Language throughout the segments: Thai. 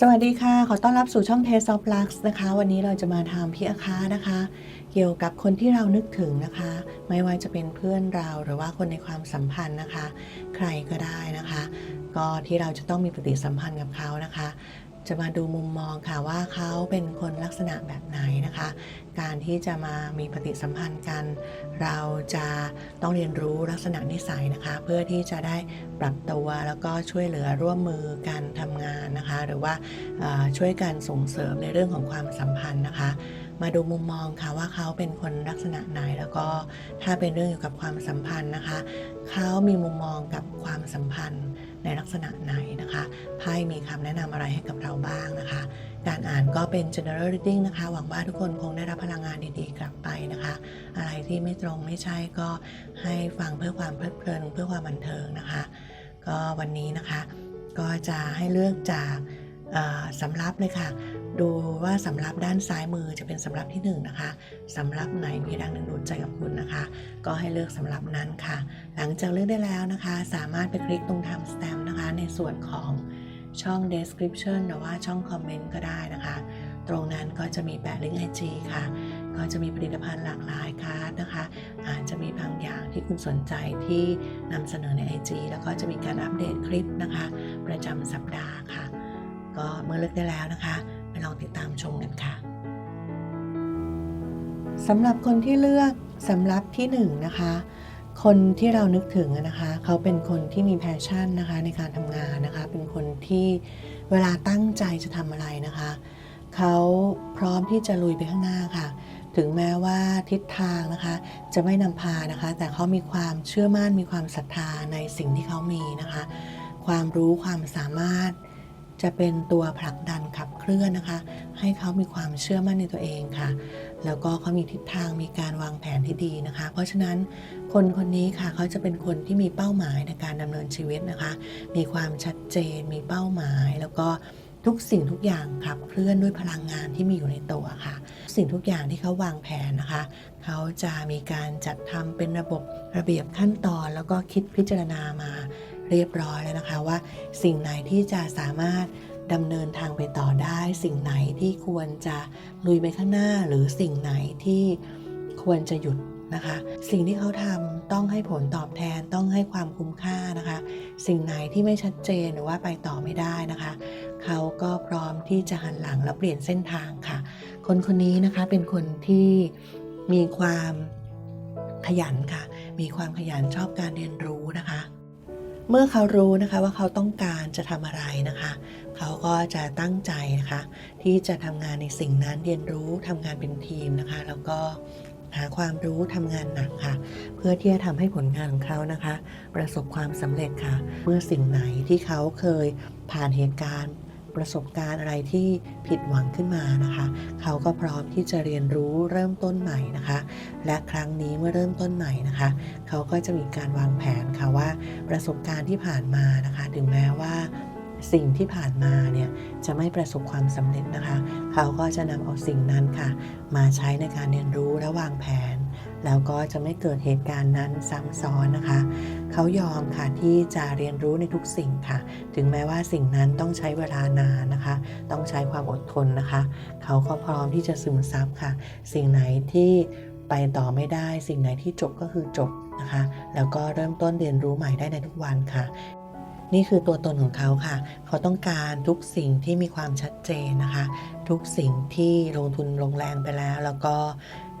สวัสดีค่ะ ขอต้อนรับสู่ช่อง Taste of Lux นะคะ วันนี้เราจะมาทำพี่อาคานะคะ เกี่ยวกับคนที่เรานึกถึงนะคะ ไม่ว่าจะเป็นเพื่อนเราหรือว่าคนในความสัมพันธ์นะคะ ใครก็ได้นะคะ ก็ที่เราจะต้องมีปฏิสัมพันธ์กับเขานะคะ จะมาดูมุมมองค่ะว่าเขาเป็นคนลักษณะแบบไหนนะคะ การที่จะมามีปฏิสัมพันธ์กัน เราจะต้องเรียนรู้ลักษณะนิสัยนะคะ เพื่อที่จะได้ปรับตัวแล้วก็ช่วยเหลือร่วมมือกันทำงานนะคะ หรือว่าช่วยกันส่งเสริมในเรื่องของความสัมพันธ์นะคะมาดูมุมมองค่ะว่าเขาเป็นคนลักษณะไหนแล้วก็ถ้าเป็นเรื่องเกี่ยวกับความสัมพันธ์นะคะ เขามีมุมมองกับความสัมพันธ์ ในลักษณะไหนนะคะไพ่มีคำแนะนำอะไรให้กับเราบ้างนะคะ การอ่านก็เป็น general reading นะคะ หวังว่าทุกคนคงได้รับพลังงานดีๆ กลับไปนะคะ อะไรที่ไม่ตรงไม่ใช่ก็ให้ฟังเพื่อความเพลิดเพลินเพื่อความบันเทิงนะคะ ก็วันนี้นะคะก็จะให้เลือกจากสำรับเลยค่ะ ดูว่าสำรับด้านซ้ายมือจะเป็นสำรับที่หนึ่งนะคะสำรับไหนมีแรงดึงดูดใจกับคุณนะคะ ก็ให้เลือกสำรับนั้นค่ะ หลังจากเลือกได้แล้วนะคะ สามารถไปคลิกตรงทำ stamp นะคะ ในส่วนของช่อง description หรือว่าช่องคอมเมนต์ก็ได้นะคะ ตรงนั้นก็จะมีแปะลิงก์ไอจีค่ะ ก็จะมีผลิตภัณฑ์หลากหลายค่ะนะคะ อาจจะมีบางอย่างที่คุณสนใจที่นำเสนอใน IG แล้วก็จะมีการอัปเดตคลิปนะคะ ประจำสัปดาห์ค่ะ ก็เมื่อเลือกได้แล้วนะคะ ไปลองติดตามชมกันค่ะสำหรับคนที่เลือกสำรับที่หนึ่งนะคะ คนที่เรานึกถึงนะคะเขาเป็นคนที่มีแพชชั่นนะคะในการทำงานนะคะ เป็นคนที่เวลาตั้งใจจะทำอะไรนะคะ เขาพร้อมที่จะลุยไปข้างหน้าค่ะ ถึงแม้ว่าทิศทางนะคะ จะไม่นำพานะคะ แต่เขามีความเชื่อมั่นมีความศรัทธาในสิ่งที่เขามีนะคะ ความรู้ความสามารถจะเป็นตัวผลักดันขับเคลื่อนนะคะ ให้เขามีความเชื่อมั่นในตัวเองค่ะ แล้วก็เขามีทิศทางมีการวางแผนที่ดีนะคะ เพราะฉะนั้นคนคนนี้ค่ะเขาจะเป็นคนที่มีเป้าหมายในการดำเนินชีวิตนะคะ มีความชัดเจน มีเป้าหมาย แล้วก็ทุกสิ่งทุกอย่างขับเคลื่อนด้วยพลังงานที่มีอยู่ในตัวค่ะ สิ่งทุกอย่างที่เขาวางแผนนะคะ เขาจะมีการจัดทำเป็นระบบระเบียบขั้นตอน แล้วก็คิดพิจารณามาเรียบร้อยแล้วนะคะว่าสิ่งไหนที่จะสามารถ ดำเนินทางไปต่อได้สิ่งไหนที่ควรจะลุยไปข้างหน้าหรือสิ่งไหนที่ควรจะหยุดนะคะ สิ่งที่เขาทำต้องให้ผลตอบแทนต้องให้ความคุ้มค่านะคะ สิ่งไหนที่ไม่ชัดเจนหรือว่าไปต่อไม่ได้นะคะ เขาก็พร้อมที่จะหันหลังแล้วเปลี่ยนเส้นทางค่ะ คนคนนี้นะคะเป็นคนที่มีความขยันค่ะ มีความขยันชอบการเรียนรู้นะคะ เมื่อเขารู้นะคะว่าเขาต้องการจะทำอะไรนะคะ เขาก็จะตั้งใจนะคะ ที่จะทำงานในสิ่งนั้นเรียนรู้ทำงานเป็นทีมนะคะ แล้วก็หาความรู้ทำงานหนักค่ะ เพื่อที่จะทำให้ผลงานของเขานะคะ ประสบความสำเร็จค่ะ เมื่อสิ่งไหนที่เขาเคยผ่านเหตุการณ์ ประสบการณ์อะไรที่ผิดหวังขึ้นมานะคะ เขาก็พร้อมที่จะเรียนรู้เริ่มต้นใหม่นะคะ และครั้งนี้เมื่อเริ่มต้นใหม่นะคะ เขาก็จะมีการวางแผนค่ะว่า ประสบการณ์ที่ผ่านมานะคะ ถึงแม้ว่า สิ่งที่ผ่านมาเนี่ยจะไม่ประสบความสำเร็จนะคะ เขาก็จะนำเอาสิ่งนั้นค่ะ มาใช้ในการเรียนรู้และวางแผน แล้วก็จะไม่เกิดเหตุการณ์นั้นซ้ำซ้อนนะคะ เขายอมค่ะที่จะเรียนรู้ในทุกสิ่งค่ะ ถึงแม้ว่าสิ่งนั้นต้องใช้เวลานานนะคะ ต้องใช้ความอดทนนะคะ เขาก็พร้อมที่จะซึมซับค่ะ สิ่งไหนที่ไปต่อไม่ได้ สิ่งไหนที่จบก็คือจบนะคะ แล้วก็เริ่มต้นเรียนรู้ใหม่ได้ในทุกวันค่ะ นี่คือตัวตนของเขาค่ะ เขาต้องการทุกสิ่งที่มีความชัดเจนนะคะ ทุกสิ่งที่ลงทุนลงแรงไปแล้ว แล้วก็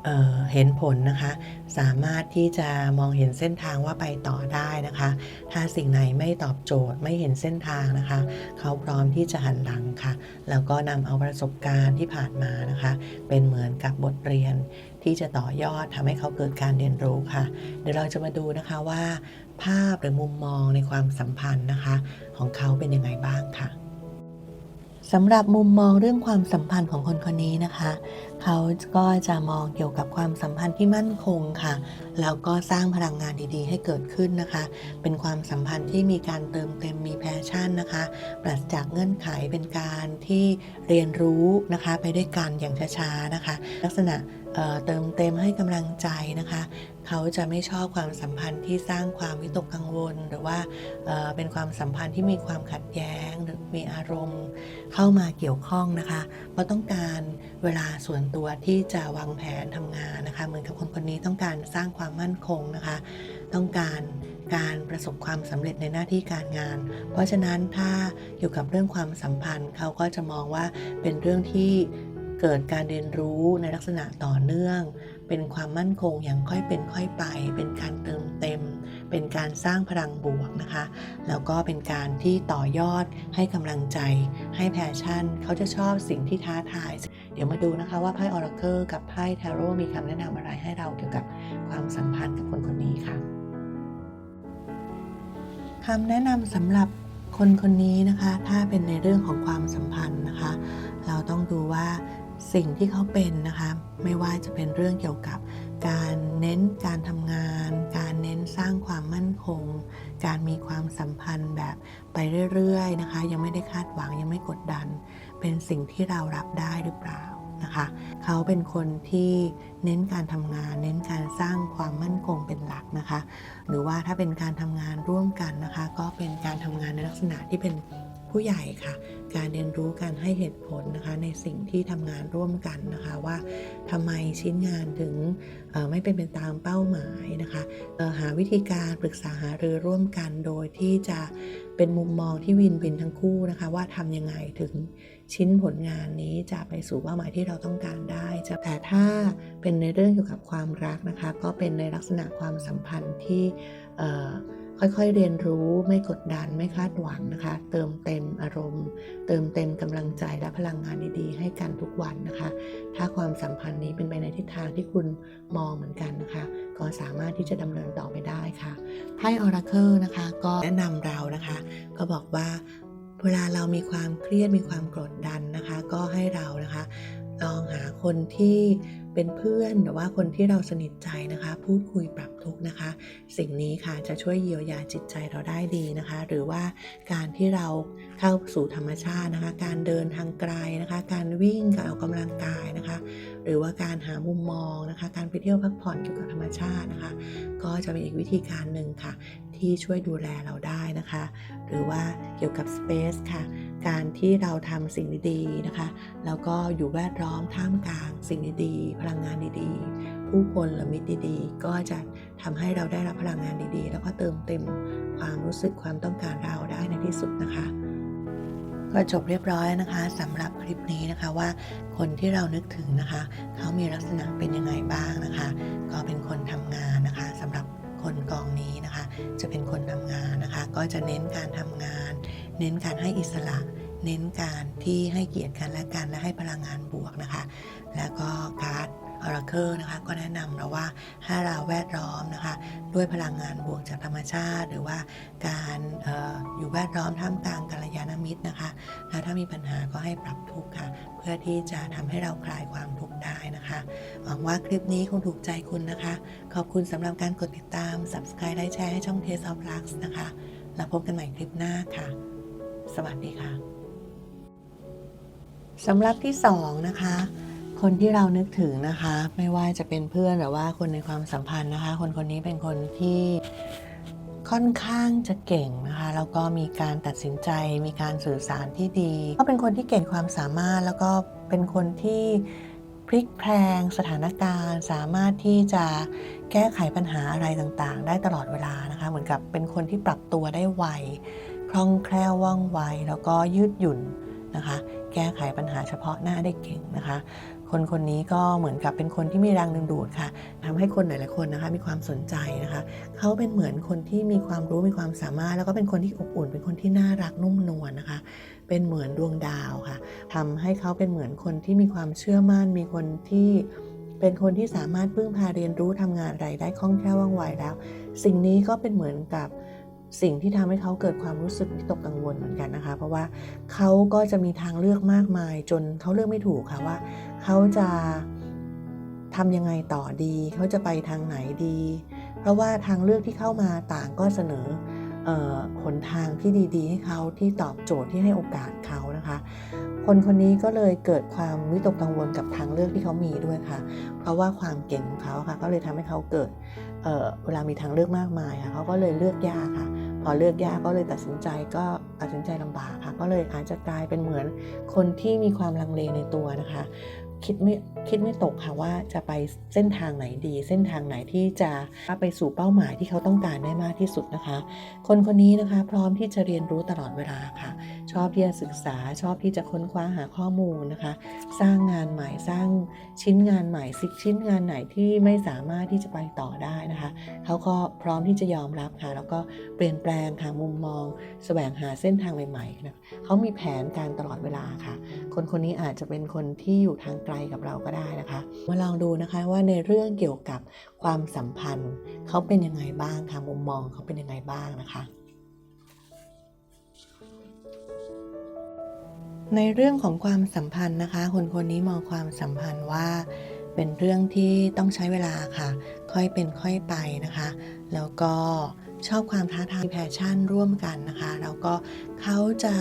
เเห็นผลนะคะ สามารถที่จะมองเห็นเส้นทางว่าไปต่อได้นะคะ ถ้าสิ่งไหนไม่ตอบโจทย์ไม่เห็นเส้นทางนะคะ เขาพร้อมที่จะหันหลังค่ะ แล้วก็นำเอาประสบการณ์ที่ผ่านมานะคะ เป็นเหมือนกับบทเรียน ที่จะต่อยอดทำให้เขาเกิดการเรียนรู้ค่ะ เดี๋ยวเราจะมาดูนะคะว่า ภาพหรือมุมมองในความสัมพันธ์นะคะ ของเขาเป็นยังไงบ้างค่ะสำหรับมุมมองเรื่องความสัมพันธ์ของคนคนนี้นะคะ เขาก็จะมองเกี่ยวกับความสัมพันธ์ที่มั่นคงค่ะ แล้วก็สร้างพลังงานดีๆ ให้เกิดขึ้นนะคะ เป็นความสัมพันธ์ที่มีการเติมเต็มมีแพชชั่นนะคะ ปราศจากเงื่อนไขเป็นการที่เรียนรู้นะคะ ไปด้วยกันอย่างช้าๆนะคะ ลักษณะ เเติมเต็มให้กำลังใจนะคะ เขาจะไม่ชอบความสัมพันธ์ที่สร้างความวิตกกังวล หรือว่าเเป็นความสัมพันธ์ที่มีความขัดแย้ง หรือมีอารมณ์เข้ามาเกี่ยวข้องนะคะ เพราะต้องการเวลาส่วนตัวที่จะวางแผนทำงานนะคะ เหมือนกับคนคนนี้ต้องการสร้างความมั่นคงนะคะ ต้องการการประสบความสำเร็จในหน้าที่การงาน เพราะฉะนั้นถ้าเกี่ยวกับเรื่องความสัมพันธ์ เขาก็จะมองว่าเป็นเรื่องที่ เกิดการเรียนรู้ในลักษณะต่อเนื่อง เป็นความมั่นคงอย่างค่อยเป็นค่อยไป เป็นการเติมเต็ม เป็นการสร้างพลังบวกนะคะ แล้วก็เป็นการที่ต่อยอดให้กำลังใจ ให้แพชชั่น เขาจะชอบสิ่งที่ท้าทาย เดี๋ยวมาดูนะคะว่าไพ่ออราเคิลกับไพ่ทาโร่มีคำแนะนำอะไรให้เราเกี่ยวกับความสัมพันธ์กับคนคนนี้ค่ะคำแนะนำสำหรับคนคนนี้นะคะ ถ้าเป็นในเรื่องของความสัมพันธ์นะคะ เราต้องดูว่า สิ่งที่เขาเป็นนะคะ ไม่ว่าจะเป็นเรื่องเกี่ยวกับการเน้นการทำงาน การเน้นสร้างความมั่นคง การมีความสัมพันธ์แบบไปเรื่อยๆนะคะ ยังไม่ได้คาดหวังยังไม่กดดัน เป็นสิ่งที่เรารับได้หรือเปล่านะคะ เขาเป็นคนที่เน้นการทำงาน เน้นการสร้างความมั่นคงเป็นหลักนะคะ หรือว่าถ้าเป็นการทำงานร่วมกันนะคะ ก็เป็นการทำงานในลักษณะที่เป็น ผู้ใหญ่ค่ะ การเรียนรู้การให้เหตุผลนะคะในสิ่งที่ทำงานร่วมกันนะคะว่าทำไมชิ้นงานถึงไม่เป็นไปตามเป้าหมายนะคะหาวิธีการปรึกษาหารือร่วมกันโดยที่จะเป็นมุมมองที่วินวินทั้งคู่นะคะว่าทำยังไงถึงชิ้นผลงานนี้จะไปสู่เป้าหมายที่เราต้องการได้จะแต่ถ้าเป็นในเรื่องเกี่ยวกับความรักนะคะ ก็เป็นในลักษณะความสัมพันธ์ที่ ค่อยๆเรียนรู้ไม่กดดันไม่คาดหวังนะคะ เติมเต็มอารมณ์ เติมเต็มกำลังใจและพลังงานดีๆ ให้กันทุกวันนะคะ ถ้าความสัมพันธ์นี้เป็นไปในทิศทางที่คุณมองเหมือนกันนะคะ ก็สามารถที่จะดำเนินต่อไปได้ค่ะไพ่ออราเคิลนะคะ ก็แนะนำเรานะคะ ก็บอกว่าเวลาเรามีความเครียดมีความกดดันนะคะ ก็ให้เรานะคะลองหาคนที่ เป็นเพื่อนหรือว่าคนที่เราสนิทใจนะคะ พูดคุยปรับทุกนะคะ สิ่งนี้ค่ะจะช่วยเยียวยาจิตใจเราได้ดีนะคะ หรือว่าการที่เราเข้าสู่ธรรมชาตินะคะ การเดินทางไกลนะคะ การวิ่งการออกกำลังกายนะคะ หรือว่าการหามุมมองนะคะ การไปเที่ยวพักผ่อนเกี่ยวกับธรรมชาตินะคะ ก็จะเป็นอีกวิธีการหนึ่งค่ะ ที่ช่วยดูแลเราได้นะคะ หรือว่าเกี่ยวกับสเปซค่ะ การที่เราทำสิ่งดีๆนะคะ แล้วก็อยู่แวดล้อมท่ามกลางสิ่งดีๆ พลังงานดีๆ ผู้คนหรือมิตรดีๆ ก็จะทำให้เราได้รับพลังงานดีๆ แล้วก็เติมเต็มความรู้สึกความต้องการเราได้ในที่สุดนะคะก็จบเรียบร้อยนะคะสำหรับคลิปนี้นะคะว่าคนที่เรานึกถึงนะคะ เขามีลักษณะเป็นยังไงบ้างนะคะ ก็เป็นคนทำงานนะคะสำหรับคนกองนี้นะคะ จะเป็นคนทำงานนะคะ ก็จะเน้นการทำงาน เน้นการให้อิสระ เน้นการที่ให้เกียรติกันและกันและให้พลังงานบวกนะคะ แล้วก็การ์ด Oracle นะคะก็แนะนำเราว่าให้เราแวดล้อมนะคะ ด้วยพลังงานบวกจากธรรมชาติ หรือว่าการอออยู่แวดล้อมท่ามกลางกัลยาณมิตรนะคะ แล้วถ้ามีปัญหาก็ให้ปรับทุกข์ค่ะ เพื่อที่จะทำให้เราคลายความทุกข์ได้นะคะ หวังว่าคลิปนี้คงถูกใจคุณนะคะ ขอบคุณสำหรับการกดติดตาม Subscribe และแชร์ให้ช่อง Taste of Lux นะคะ แล้วพบกันใหม่คลิปหน้าค่ะ สวัสดีค่ะสำหรับที่สองนะคะ คนที่เรานึกถึงนะคะ ไม่ว่าจะเป็นเพื่อนหรือว่าคนในความสัมพันธ์นะคะ คนคนนี้เป็นคนที่ค่อนข้างจะเก่งนะคะแล้วก็มีการตัดสินใจ มีการสื่อสารที่ดี ก็เป็นคนที่เก่งความสามารถ แล้วก็เป็นคนที่พลิกแพลงสถานการณ์ สามารถที่จะแก้ไขปัญหาอะไรต่างๆ ได้ตลอดเวลานะคะ เหมือนกับเป็นคนที่ปรับตัวได้ไว ล่องแคล่วว่องไวแล้วก็ยืดหยุ่นนะคะ แก้ไขปัญหาเฉพาะหน้าได้เก่งนะคะ คนคนนี้ก็เหมือนกับเป็นคนที่มีแรงดึงดูดค่ะทำให้คนหลายๆคนนะคะ มีความสนใจนะคะ เขาเป็นเหมือนคนที่มีความรู้มีความสามารถ แล้วก็เป็นคนที่อบอุ่น เป็นคนที่น่ารักนุ่มนวลนะคะ เป็นเหมือนดวงดาวค่ะทำให้เขาเป็นเหมือนคนที่มีความเชื่อมั่น มีคนที่เป็นคนที่สามารถพึ่งพาเรียนรู้ทำงานอะไรได้คล่องแคล่วว่องไวแล้ว สิ่งนี้ก็เป็นเหมือนกับ สิ่งที่ทำให้เขาเกิดความรู้สึกวิตกกังวลเหมือนกันนะคะ เพราะว่าเขาก็จะมีทางเลือกมากมาย จนเขาเลือกไม่ถูกค่ะว่าเขาจะทำยังไงต่อดี เขาจะไปทางไหนดี เพราะว่าทางเลือกที่เข้ามาต่างก็เสนอหนทางที่ดี ๆ ให้เขาที่ตอบโจทย์ที่ให้โอกาสเขานะคะ คนคนนี้ก็เลยเกิดความวิตกกังวลกับทางเลือกที่เขามีด้วยค่ะ เพราะว่าความเก่งของเขาค่ะก็เลยทำให้เขาเกิด เเวลามีทางเลือกมากมายค่ะเขาก็เลยเลือกยากค่ะ พอเลือกยากก็เลยตัดสินใจก็ตัดสินใจลำบากค่ะ ก็เลยอาจจะกลายเป็นเหมือนคนที่มีความลังเลในตัวนะคะ คิดไม่คิดไม่ตกค่ะว่าจะไปเส้นทางไหนดี เส้นทางไหนที่จะไปสู่เป้าหมายที่เขาต้องการได้มากที่สุดนะคะ คนคนนี้นะคะพร้อมที่จะเรียนรู้ตลอดเวลาค่ะ ชอบที่จะศึกษาชอบที่จะค้นคว้าหาข้อมูลนะคะ สร้างงานใหม่สร้างชิ้นงานใหม่สิกชิ้นงานไหนที่ไม่สามารถที่จะไปต่อได้นะคะเขาก็พร้อมที่จะยอมรับค่ะแล้วก็เปลี่ยนแปลงค่ะมุมมองแสวงหาเส้นทางใหม่ๆนะเขามีแผนการตลอดเวลาค่ะ คนคนนี้อาจจะเป็นคนที่อยู่ทางไกลกับเราก็ได้นะคะ มาลองดูนะคะว่าในเรื่องเกี่ยวกับความสัมพันธ์เขาเป็นยังไงบ้างค่ะมุมมองเขาเป็นยังไงบ้างนะคะ ในเรื่องของความสัมพันธ์นะคะ คนคนนี้มองความสัมพันธ์ว่า เป็นเรื่องที่ต้องใช้เวลาค่ะ ค่อยเป็นค่อยไปนะคะ แล้วก็ชอบความท้าทายแพชชั่นร่วมกันนะคะ แล้วก็เขาจะ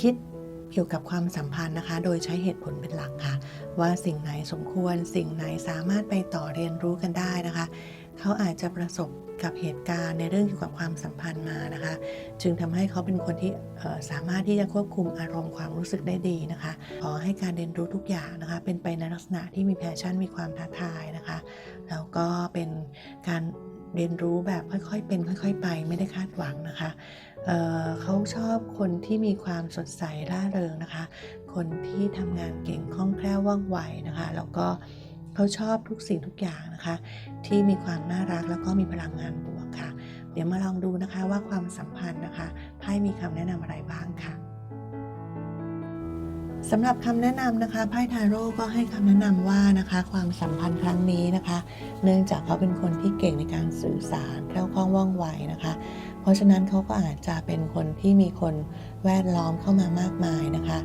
คิดเกี่ยวกับความสัมพันธ์นะคะ โดยใช้เหตุผลเป็นหลักค่ะ ว่าสิ่งไหนสมควร สิ่งไหนสามารถไปต่อเรียนรู้กันได้นะคะ เขาอาจจะประสบกับเหตุการณ์ในเรื่องเกี่ยวกับความสัมพันธ์มานะคะ จึงทำให้เขาเป็นคนที่สามารถที่จะควบคุมอารมณ์ความรู้สึกได้ดีนะคะ ขอให้การเรียนรู้ทุกอย่างนะคะ เป็นไปในลักษณะที่มีแพชชั่นมีความท้าทายนะคะ แล้วก็เป็นการเรียนรู้แบบค่อยๆ เป็นค่อย ๆ ไปไม่ได้คาดหวังนะคะเเขาชอบคนที่มีความสดใสร่าเริงนะคะ คนที่ทำงานเก่งคล่องแคล่วว่องไวนะคะ แล้วก็ เขาชอบทุกสิ่งทุกอย่างนะคะ ที่มีความน่ารักแล้วก็มีพลังงานบวกค่ะ เดี๋ยวมาลองดูนะคะว่าความสัมพันธ์นะคะไพ่มีคำแนะนำอะไรบ้างค่ะสำหรับคำแนะนำนะคะไพ่ทาโร่ก็ให้คำแนะนำว่านะคะ ความสัมพันธ์ครั้งนี้นะคะ เนื่องจากเขาเป็นคนที่เก่งในการสื่อสารแคล่วคล่องว่องไวนะคะ เพราะฉะนั้นเขาก็อาจจะเป็นคนที่มีคนแวดล้อมเข้ามามากมายนะคะ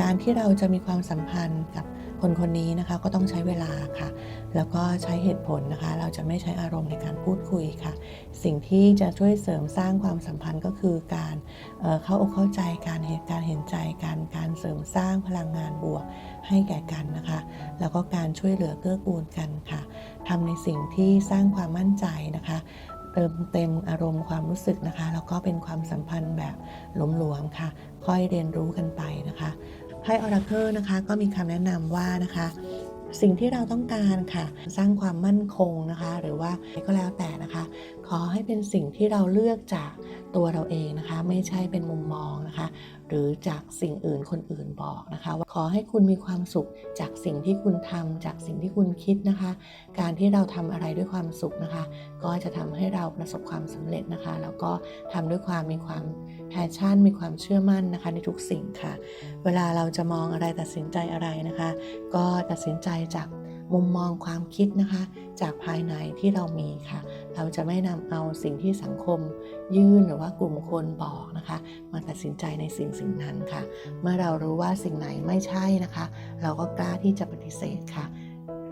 การที่เราจะมีความสัมพันธ์กับ คนคนนี้นะคะก็ต้องใช้เวลาค่ะ แล้วก็ใช้เหตุผลนะคะ เราจะไม่ใช้อารมณ์ในการพูดคุยค่ะ สิ่งที่จะช่วยเสริมสร้างความสัมพันธ์ก็คือการเเข้าอกเข้าใจการเหตุการเห็นใจกันการเสริมสร้างพลังงานบวกให้แก่กันนะคะ แล้วก็การช่วยเหลือเกื้อกูลกันค่ะทำในสิ่งที่สร้างความมั่นใจนะคะเติมเต็มอารมณ์ความรู้สึกนะคะ แล้วก็เป็นความสัมพันธ์แบบหลวมๆค่ะ ค่อยเรียนรู้กันไปนะคะ ไพ่ออราเคิลนะคะก็มีคำแนะนำว่านะคะสิ่งที่เราต้องการค่ะ สร้างความมั่นคงนะคะ หรือว่าอะไรก็แล้วแต่นะคะ ขอให้เป็นสิ่งที่เราเลือกจากตัวเราเองนะคะ ไม่ใช่เป็นมุมมองนะคะ หรือจากสิ่งอื่นคนอื่นบอกนะคะว่าขอให้คุณมีความสุขจากสิ่งที่คุณทำจากสิ่งที่คุณคิดนะคะ การที่เราทำอะไรด้วยความสุขนะคะ ก็จะทำให้เราประสบความสำเร็จนะคะ แล้วก็ทำด้วยความมีความ แพชชั่น มีความเชื่อมั่นนะคะในทุกสิ่งค่ะ เวลาเราจะมองอะไรตัดสินใจอะไรนะคะ ก็ตัดสินใจจากมุมมองความคิดนะคะ จากภายในที่เรามีค่ะ เราจะไม่นำเอาสิ่งที่สังคมยื่นหรือว่ากลุ่มคนบอกนะคะ มาตัดสินใจในสิ่งสิ่งนั้นค่ะ เมื่อเรารู้ว่าสิ่งไหนไม่ใช่นะคะ เราก็กล้าที่จะปฏิเสธค่ะ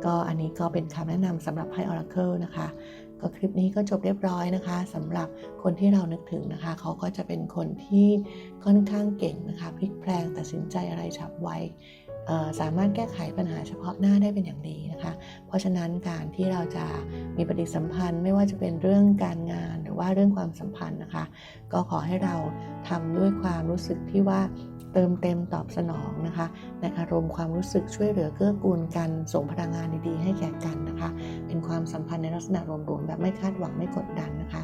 ก็อันนี้ก็เป็นคำแนะนำสำหรับไพ่ Oracle นะคะ ก็คลิปนี้ก็จบเรียบร้อยนะคะสำหรับคนที่เรานึกถึงนะคะ เขาก็จะเป็นคนที่ค่อนข้างเก่งนะคะพลิกแพลงตัดสินใจอะไรฉับไว สามารถแก้ไขปัญหาเฉพาะหน้าได้เป็นอย่างดีนะคะ เพราะฉะนั้นการที่เราจะมีปฏิสัมพันธ์ ไม่ว่าจะเป็นเรื่องการงานหรือว่าเรื่องความสัมพันธ์นะคะ ก็ขอให้เราทำด้วยความรู้สึกที่ว่าเติมเต็มตอบสนองนะคะ ในอารมณ์ความรู้สึกช่วยเหลือเกื้อกูลกันส่งพลังงานดีๆ ให้แก่กันนะคะ เป็นความสัมพันธ์ในลักษณะรวมๆแบบไม่คาดหวังไม่กดดันนะคะ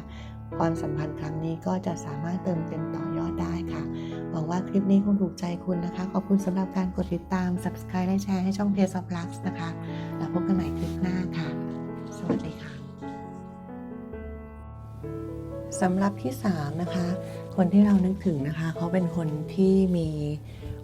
ความสัมพันธ์ครั้งนี้ก็จะสามารถเติมเต็มต่อยอดได้ค่ะ หวังว่าคลิปนี้คงถูกใจคุณนะคะ ขอบคุณสำหรับการกดติดตาม subscribe และแชร์ให้ช่อง p a c e of Lux นะคะ แล้วพบกันใหม่คลิปหน้าค่ะ สวัสดีค่ะสำหรับที่3นะคะ คนที่เรานึกถึงนะคะ เขาเป็นคนที่มี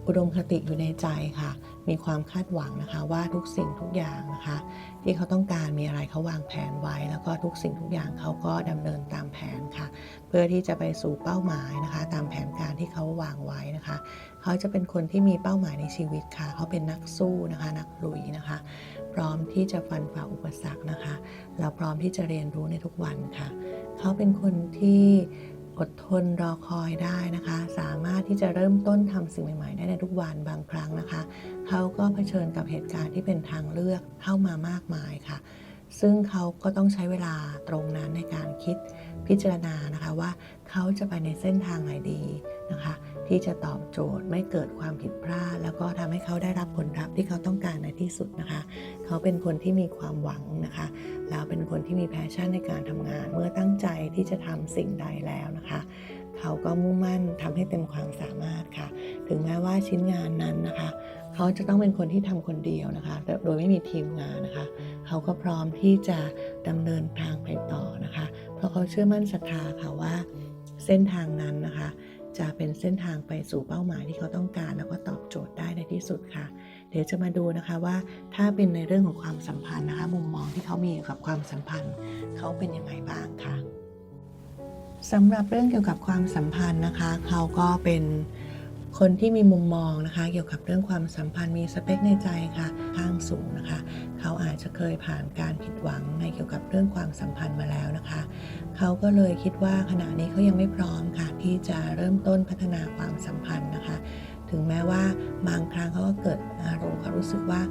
อุดมคติอยู่ในใจค่ะ มีความคาดหวังนะคะว่าทุกสิ่งทุกอย่างนะคะ ที่เขาต้องการมีอะไรเขาวางแผนไว้ แล้วก็ทุกสิ่งทุกอย่างเขาก็ดำเนินตามแผนค่ะ เพื่อที่จะไปสู่เป้าหมายนะคะ ตามแผนการการที่เขาวางไว้นะคะ เขาจะเป็นคนที่มีเป้าหมายในชีวิตค่ะ เขาเป็นนักสู้นะคะ นักลุยนะคะ พร้อมที่จะฟันฝ่าอุปสรรคนะคะแล้วพร้อมที่จะเรียนรู้ในทุกวันค่ะ เขาเป็นคนที่ อดทนรอคอยได้นะคะ สามารถที่จะเริ่มต้นทำสิ่งใหม่ๆได้ในทุกวันบางครั้งนะคะ เขาก็เผชิญกับเหตุการณ์ที่เป็นทางเลือกเข้ามามากมายค่ะ ซึ่งเขาก็ต้องใช้เวลาตรงนั้นในการคิดพิจารณานะคะว่าเขาจะไปในเส้นทางไหนดีนะคะ ที่จะตอบโจทย์ไม่เกิดความผิดพลาด แล้วก็ทำให้เขาได้รับผลลัพธ์ที่เขาต้องการในที่สุดนะคะ เขาเป็นคนที่มีความหวังนะคะ แล้วเป็นคนที่มีแพชชั่นในการทำงาน เมื่อตั้งใจที่จะทำสิ่งใดแล้วนะคะ เขาก็มุ่งมั่นทำให้เต็มความสามารถค่ะ ถึงแม้ว่าชิ้นงานนั้นนะคะ เขาจะต้องเป็นคนที่ทำคนเดียวนะคะโดยไม่มีทีมงานนะคะ เขาก็พร้อมที่จะดำเนินทางไปต่อนะคะ เพราะเขาเชื่อมั่นศรัทธาค่ะว่าเส้นทางนั้นนะคะ จะเป็นเส้นทางไปสู่เป้าหมายที่เขาต้องการ แล้วก็ตอบโจทย์ได้ในที่สุดค่ะ เดี๋ยวจะมาดูนะคะว่าถ้าเป็นในเรื่องของความสัมพันธ์นะคะ มุมมองที่เขามีกับความสัมพันธ์ เขาเป็นยังไงบ้างค่ะสำหรับเรื่องเกี่ยวกับความสัมพันธ์นะคะ เขาก็เป็นคนที่มีมุมมองนะคะ เกี่ยวกับเรื่องความสัมพันธ์มีสเปคในใจค่ะ ข้างสูงนะคะ เขาอาจจะเคยผ่านการผิดหวังในเกี่ยวกับเรื่องความสัมพันธ์มาแล้วนะคะ เขาก็เลยคิดว่าขณะนี้เขายังไม่พร้อมค่ะที่จะเริ่มต้นพัฒนาความสัมพันธ์นะคะ ถึงแม้ว่าบางครั้งเขาก็เกิดอารมณ์เขารู้สึกว่า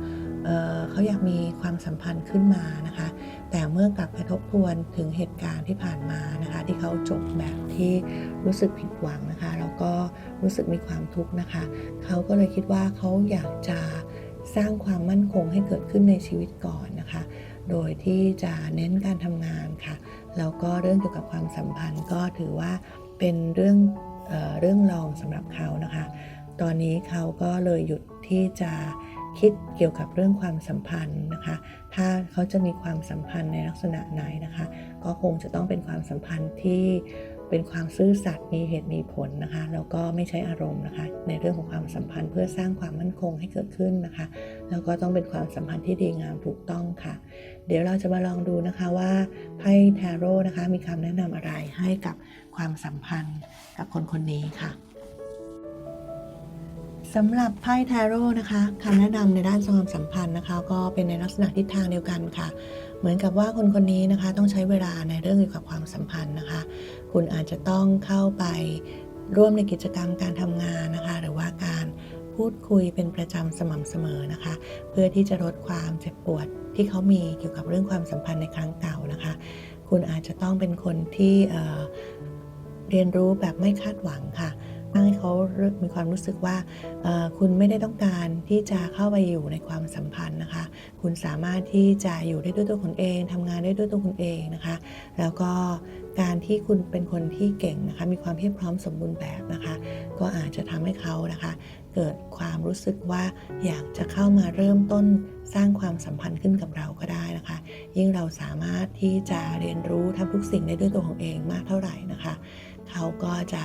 เเขาอยากมีความสัมพันธ์ขึ้นมานะคะ แต่เมื่อกลับไปทบทวนถึงเหตุการณ์ที่ผ่านมานะคะ ที่เขาจบแบบที่รู้สึกผิดหวังนะคะ แล้วก็รู้สึกมีความทุกข์นะคะ เขาก็เลยคิดว่าเขาอยากจะ สร้างความมั่นคงให้เกิดขึ้นในชีวิตก่อนนะคะ โดยที่จะเน้นการทำงานค่ะ แล้วก็เรื่องเกี่ยวกับความสัมพันธ์ก็ถือว่าเป็นเรื่องเออเรื่องรองสำหรับเขานะคะ ตอนนี้เขาก็เลยหยุดที่จะคิดเกี่ยวกับเรื่องความสัมพันธ์นะคะ ถ้าเขาจะมีความสัมพันธ์ในลักษณะไหนนะคะ ก็คงจะต้องเป็นความสัมพันธ์ที่ เป็นความซื่อสัตย์มีเหตุมีผลนะคะแล้วก็ไม่ใช้อารมณ์นะคะ ในเรื่องของความสัมพันธ์เพื่อสร้างความมั่นคงให้เกิดขึ้นนะคะแล้วก็ต้องเป็นความสัมพันธ์ที่ดีงามถูกต้องค่ะ เดี๋ยวเราจะมาลองดูนะคะว่าไพ่แทโร่นะคะมีคำแนะนำอะไรให้กับความสัมพันธ์กับคนคนนี้ค่ะ สำหรับไพ่ทาโร่นะคะคำแนะนำในด้านความสัมพันธ์นะคะ ก็เป็นในลักษณะทิศทางเดียวกันค่ะ เหมือนกับว่าคนคนนี้นะคะ ต้องใช้เวลาในเรื่องเกี่ยวกับความสัมพันธ์นะคะ คุณอาจจะต้องเข้าไปร่วมในกิจกรรมการทำงานนะคะ หรือว่าการพูดคุยเป็นประจำสม่ำเสมอนะคะ เพื่อที่จะลดความเจ็บปวดที่เขามีเกี่ยวกับเรื่องความสัมพันธ์ในครั้งเก่านะคะ คุณอาจจะต้องเป็นคนที่เเรียนรู้แบบไม่คาดหวังค่ะ ให้เขามีความรู้สึกว่าคุณไม่ได้ต้องการที่จะเข้าไปอยู่ในความสัมพันธ์นะคะ คุณสามารถที่จะอยู่ได้ด้วยตัวคุณเองทำงานได้ด้วยตัวคุณเองนะคะ แล้วก็การที่คุณเป็นคนที่เก่งนะคะ มีความเพียบพร้อมสมบูรณ์แบบนะคะ ก็อาจจะทำให้เขานะคะ เกิดความรู้สึกว่าอยากจะเข้ามาเริ่มต้นสร้างความสัมพันธ์ขึ้นกับเราก็ได้นะคะ ยิ่งเราสามารถที่จะเรียนรู้ทำทุกสิ่งได้ด้วยตัวของเองมากเท่าไหร่นะคะ เขาก็จะ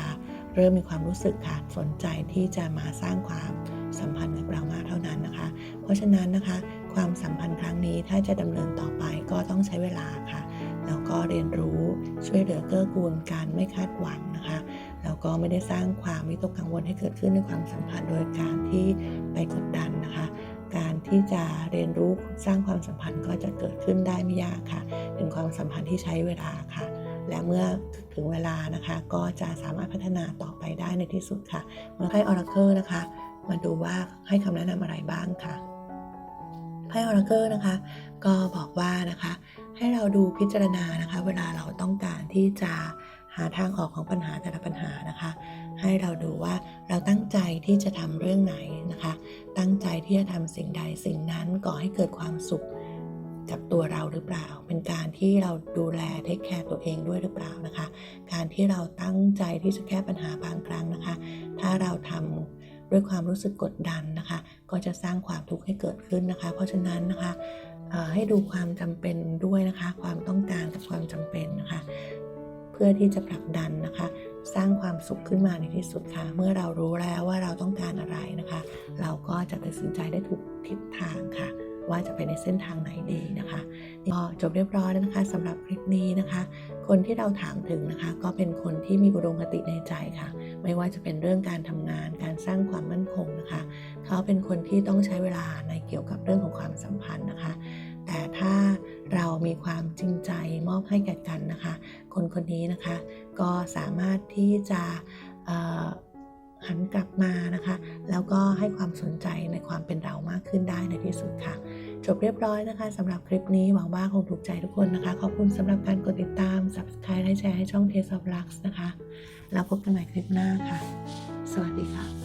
เริ่มมีความรู้สึกค่ะสนใจที่จะมาสร้างความสัมพันธ์กับเรามากเท่านั้นนะคะ เพราะฉะนั้นนะคะ ความสัมพันธ์ครั้งนี้ถ้าจะดำเนินต่อไปก็ต้องใช้เวลาค่ะแล้วก็เรียนรู้ช่วยเหลือเกื้อกูลการไม่คาดหวังนะคะแล้วก็ไม่ได้สร้างความวิตกกังวลให้เกิดขึ้นในความสัมพันธ์โดยการที่ไปกดดันนะคะ การที่จะเรียนรู้สร้างความสัมพันธ์ก็จะเกิดขึ้นได้ไม่ยากค่ะ เป็นความสัมพันธ์ที่ใช้เวลาค่ะ และเมื่อถึงเวลานะคะ ก็จะสามารถพัฒนาต่อไปได้ในที่สุดค่ะมื่อไพ่ออร์เคิลนะคะ มาดูว่าให้คำแนะนำอะไรบ้างค่ะไพ่ออร์เคิลนะคะ ก็บอกว่านะคะ ให้เราดูพิจารณานะคะ เวลาเราต้องการที่จะหาทางออกของปัญหาแต่ละปัญหานะคะ ให้เราดูว่าเราตั้งใจที่จะทำเรื่องไหนนะคะ ตั้งใจที่จะทำสิ่งใดสิ่งนั้นก่อให้เกิดความสุข กับตัวเราหรือเปล่า เป็นการที่เราดูแลเทคแคร์ตัวเองด้วยหรือเปล่านะคะ การที่เราตั้งใจที่จะแก้ปัญหาบางครั้งนะคะ ถ้าเราทำด้วยความรู้สึกกดดันนะคะ ก็จะสร้างความทุกข์ให้เกิดขึ้นนะคะ เพราะฉะนั้นนะคะให้ดูความจำเป็นด้วยนะคะ ความต้องการกับความจำเป็นนะคะ เพื่อที่จะผลักดันนะคะ สร้างความสุขขึ้นมาในที่สุดค่ะ เมื่อเรารู้แล้วว่าเราต้องการอะไรนะคะ เราก็จะตัดสินใจได้ถูกทิศทางค่ะ ว่าจะไปในเส้นทางไหนดีนะคะก็จบเรียบร้อยแล้วนะคะสำหรับคลิปนี้นะคะ คนที่เราถามถึงนะคะ ก็เป็นคนที่มีอุดมคติในใจค่ะ ไม่ว่าจะเป็นเรื่องการทำงานการสร้างความมั่นคงนะคะ เขาเป็นคนที่ต้องใช้เวลาในเกี่ยวกับเรื่องของความสัมพันธ์นะคะ แต่ถ้าเรามีความจริงใจมอบให้แก่กันนะคะ คนคนนี้นะคะ ก็สามารถที่จะ หันกลับมานะคะ แล้วก็ให้ความสนใจในความเป็นเรามากขึ้นได้ในที่สุดค่ะ จบเรียบร้อยนะคะสำหรับคลิปนี้หวังว่าคงถูกใจทุกคนนะคะ ขอบคุณสำหรับการกดติดตาม subscribe และแชร์ให้ช่อง Taste of Lux นะคะ แล้วพบกันใหม่คลิปหน้าค่ะ สวัสดีค่ะ